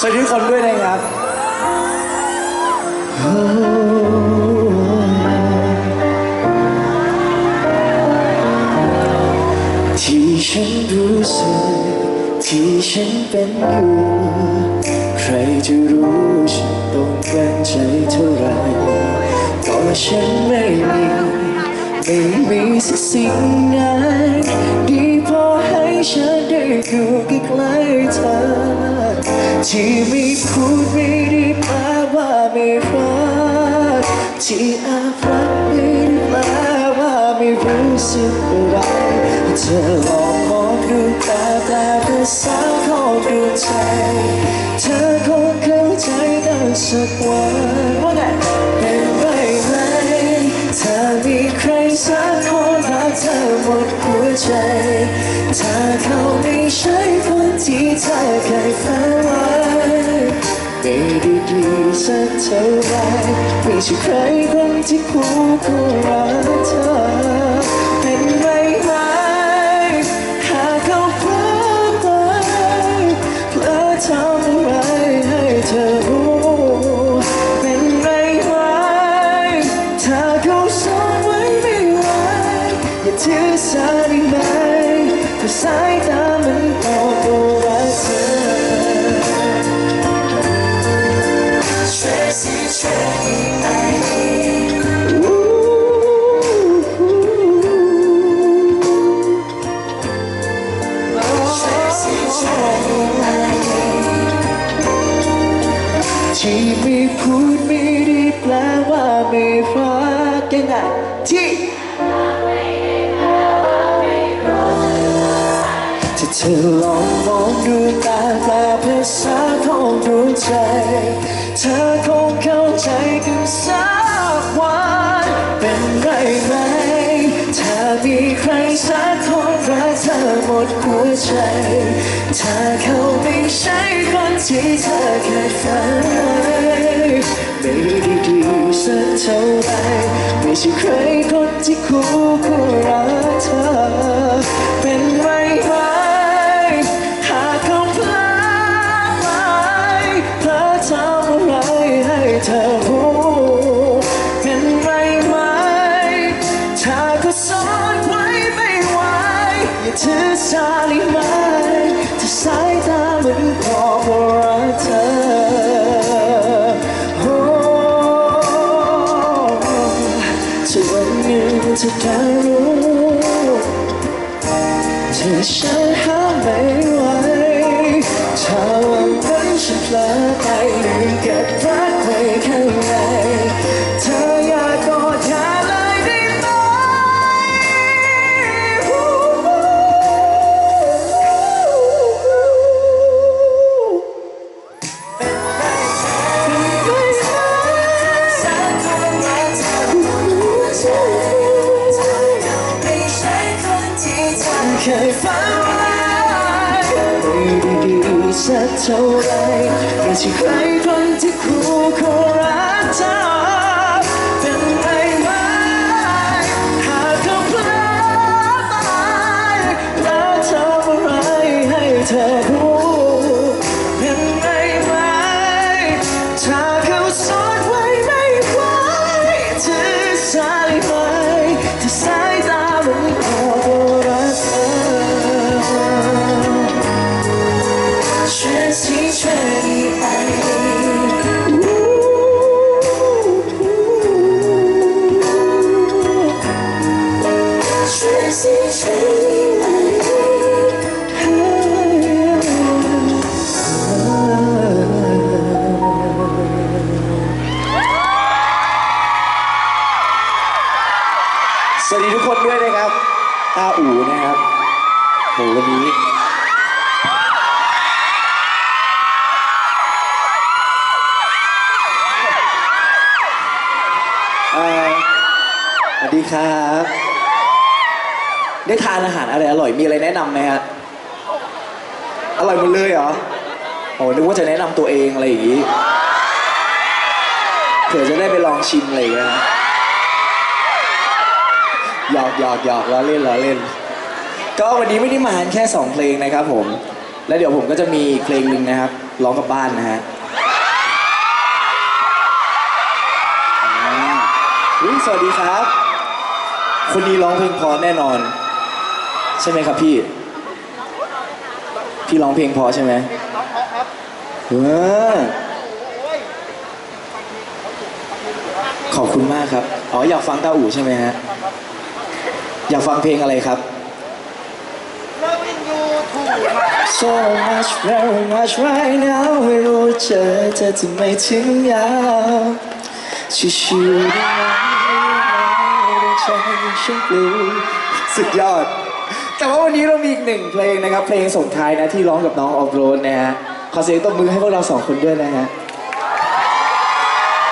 สวัสดีทุกคนด้วยนะครับ ที่ฉันรู้สึกที่ฉันเป็นอยู่ ใครจะรู้ฉันต้องการใจเท่าไรก็ฉันไม่มีไม่มีสักสิ่งไหนดีพอให้ฉันได้อยู่ใกล้ๆเธอ ที่ไม่พูดไม่ได้แปลว่าไม่รักที่แอบรักไม่ได้แปลว่าไม่รู้สึกอะไรเธอลองมองดูตาตาภาษาของดวงใจ เธอคงเข้าใจได้สักวันว่าไงเป็นไรไหมถ้ามีใครสักคนรักเธอหมดหัวใจถ้าเขาไม่ใช่คนที่เธอเคยฝัน ไม่ด้ดีสักเท่าไรไม่ใช่ใครคนที่คู่ควรรักเธอเป็นไรไหมหากเขาพลาดไปเพลอทำไรให้เธอรู้เป็นไรไหมถ้าเขาซ่อนไว้ไม่ไหวอย่าถือสาได้ไหมถ้าสายตา ที่ไม่พูดไม่ได้แปลว่าไม่รักยังไงที่ เธอลองมองดูตาแปลภาษาของดวงใจ เธอคงเข้าใจกันสักวันเป็นไรไหม ถ้ามีใครสักคนรักเธอหมดหัวใจ ถ้าเขาไม่ใช่คนที่เธอเคยฝันไว้ไม่ได้ดีสักเท่าไรไม่ใช่ใครคนที่คู่ควรรั อย่าถือสาได้ไหมถ้าสายตาเหมันบอกว่ารักเธอโอ้ถ้าวันหนึ่งเธอได้รู้เธอฉันห้ามไม่ไหวถ้าวันนั้นฉันพลาดไปลืม เคยฝันไว้ไม่ได้ดีสักเท่าไรไม่ใช่ใครคนที่คู่ควรรักเธอเป็นไรไหมหากเขาพลาดไปแล้วทำอะไรให้เธอ สวัสดีทุกคนด้วยนะครับอาอูนะครับโหวันนี้ เอ่อส วัสดีครับ ได้ทานอาหารอะไรอร่อยมีอะไรแนะนำไหมฮะอร่อยหมดเลยเหรอโอ้นึกว่าจะแนะนำตัวเองอะไรอย่างงี้เผื่อจะได้ไปลองชิมอะไรอย่างเงี้ยนะหยอกหยอกหยอกล้อเล่นล้อเล่น ก็วันนี้ไม่ได้มาแค่สองเพลงนะครับผม แล้วเดี๋ยวผมก็จะมีอีกเพลงหนึ่งนะครับร้องกับบ้านนะฮะอ่าอุ๊ยสวัสดีครับ คนนี้ร้องเพลงพอแน่นอน ใช่ไหมครับพี่ พี่ร้องเพลงพอใช่ไหมเออขอบคุณมากครับ อ๋ออยากฟังตาอู่ใช่ไหมฮะ อยากฟังเพลงอะไรครับ Loving you too So much very much right now ไม่รู้เจอเธอจะไม่ถึงยาวชิวๆ ใจฉันปลิวสุดยอด แต่ว่าวันนี้เรามีอีกหนึ่งเพลงนะครับ เพลงส่งท้ายนะที่ร้องกับน้องออฟโรดนะฮะ ขอเสียงตบมือให้พวกเราสองคนด้วยนะฮะ